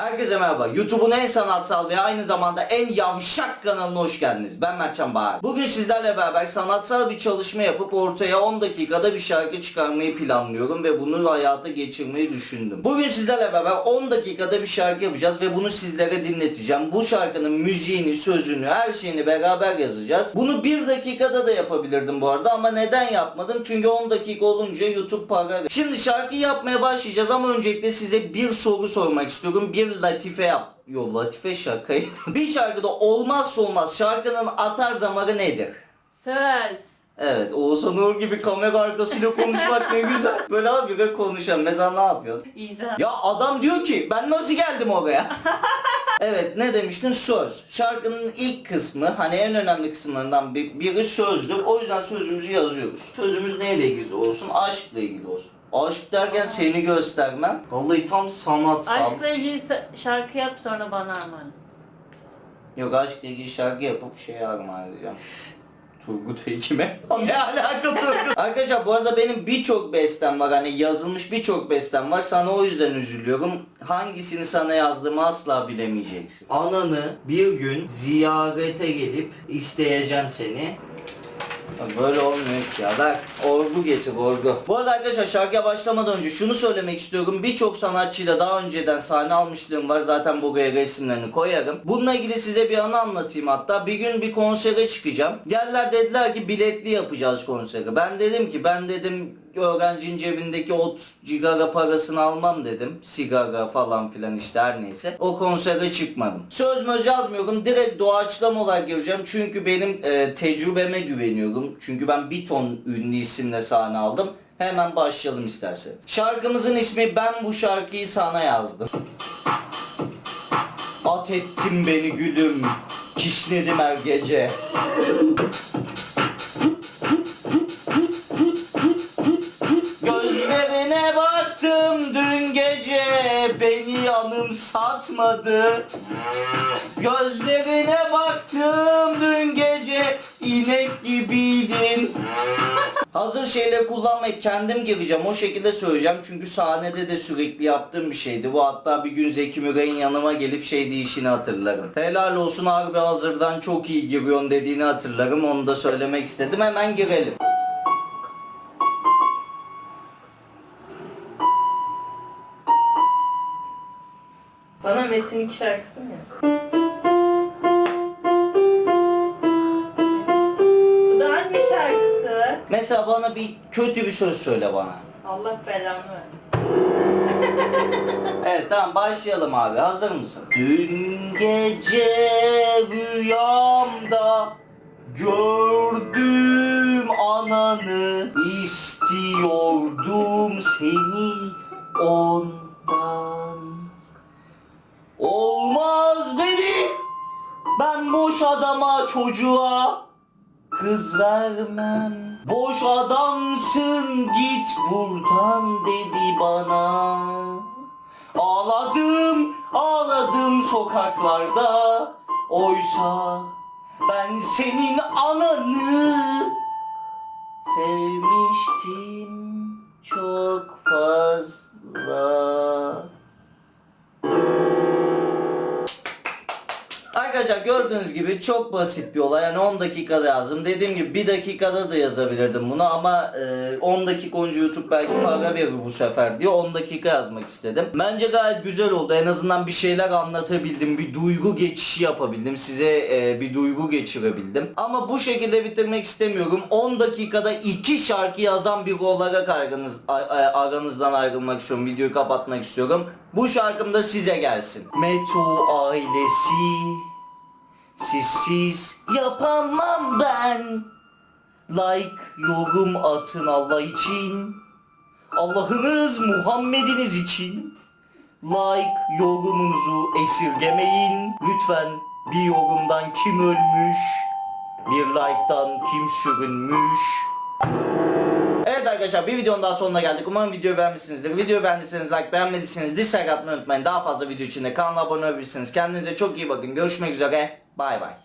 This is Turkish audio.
Herkese merhaba. YouTube'un en sanatsal ve aynı zamanda en yavşak kanalına hoş geldiniz. Ben Mertcan Bahar. Bugün sizlerle beraber sanatsal bir çalışma yapıp ortaya 10 dakikada bir şarkı çıkarmayı planlıyorum ve bunu hayata geçirmeyi düşündüm. Bugün sizlerle beraber 10 dakikada bir şarkı yapacağız ve bunu sizlere dinleteceğim. Bu şarkının müziğini, sözünü, her şeyini beraber yazacağız. Bunu 1 dakikada da yapabilirdim bu arada ama neden yapmadım? Çünkü 10 dakika olunca YouTube para ver- Şimdi şarkıyı yapmaya başlayacağız ama öncelikle size bir soru sormak istiyorum. Bir latife yap. Yo latife şakaydı. bir şarkıda olmazsa olmaz şarkının atar damarı nedir? Söz. Evet Oğuzhan Uğur gibi kamera arkasıyla konuşmak ne güzel. Böyle abi de konuşalım. Mesela ne yapıyorsun? İza. Ya adam diyor ki ben nasıl geldim oraya? evet ne demiştin söz. Şarkının ilk kısmı hani en önemli kısımlarından bir, biri sözdür. O yüzden sözümüzü yazıyoruz. Sözümüz neyle ilgili olsun? Aşkla ilgili olsun. Aşk derken seni göstermem. Vallahi tam sanatsal. Aşkla ilgili şarkı yap sonra bana aman. Yok aşkla ilgili şarkı yapıp şey armağan edeceğim. Turgut Ekim'e. ne alaka Turgut? Arkadaşlar bu arada benim birçok bestem var. Hani yazılmış birçok bestem var. Sana o yüzden üzülüyorum. Hangisini sana yazdığımı asla bilemeyeceksin. Ananı bir gün ziyarete gelip isteyeceğim seni. Böyle olmuyor ki ya. Bak orgu getir orgu. Bu arada arkadaşlar şarkıya başlamadan önce şunu söylemek istiyorum. Birçok sanatçıyla daha önceden sahne almışlığım var. Zaten buraya resimlerini koyarım. Bununla ilgili size bir anı anlatayım hatta. Bir gün bir konsere çıkacağım. Geldiler dediler ki biletli yapacağız konseri. Ben dedim ki ben dedim öğrencinin cebindeki 30 cigara parasını almam dedim. Sigara falan filan işte her neyse. O konsere çıkmadım. Söz möz yazmıyorum. Direkt doğaçlama olarak gireceğim. Çünkü benim e, tecrübeme güveniyorum. Çünkü ben bir ton ünlü isimle sahne aldım. Hemen başlayalım isterseniz. Şarkımızın ismi Ben bu şarkıyı sana yazdım. At ettin beni gülüm, kişnedim her gece. Anımsatmadı. Gözlerine baktım dün gece inek gibiydin. Hazır şeyleri kullanmayıp kendim gireceğim o şekilde söyleyeceğim çünkü sahnede de sürekli yaptığım bir şeydi. Bu hatta bir gün Zeki Müren'in yanıma gelip şey deyişini hatırlarım. Helal olsun harbi hazırdan çok iyi giriyorsun dediğini hatırlarım onu da söylemek istedim hemen girelim. Bana Metin iki şarkısı mı ya? Bu da hangi şarkısı? Mesela bana bir kötü bir söz söyle bana. Allah belanı ver. Evet tamam başlayalım abi. Hazır mısın? Dün gece rüyamda gördüm ananı istiyordum seni ondan. Boş adama çocuğa kız vermem. Boş adamsın git buradan dedi bana. Ağladım, ağladım sokaklarda. Oysa ben senin ananı Arkadaşlar gördüğünüz gibi çok basit bir olay. Yani 10 dakikada yazdım. Dediğim gibi 1 dakikada da yazabilirdim bunu ama e, 10 dakika önce YouTube belki para verir bu sefer diye 10 dakika yazmak istedim. Bence gayet güzel oldu. En azından bir şeyler anlatabildim. Bir duygu geçişi yapabildim. Size e, bir duygu geçirebildim. Ama bu şekilde bitirmek istemiyorum. 10 dakikada 2 şarkı yazan bir olarak aranız, aranızdan ayrılmak istiyorum. Videoyu kapatmak istiyorum. Bu şarkım da size gelsin. Meto ailesi Sizsiz yapamam ben Like yorum atın Allah için Allah'ınız Muhammed'iniz için Like yorumunuzu esirgemeyin Lütfen bir yorumdan kim ölmüş Bir like'tan kim sürünmüş Evet arkadaşlar bir videonun daha sonuna geldik. Umarım videoyu beğenmişsinizdir. Videoyu beğendiyseniz like beğenmediyseniz dislike atmayı unutmayın. Daha fazla video için de kanala abone olabilirsiniz. Kendinize çok iyi bakın. Görüşmek üzere. Bay bay.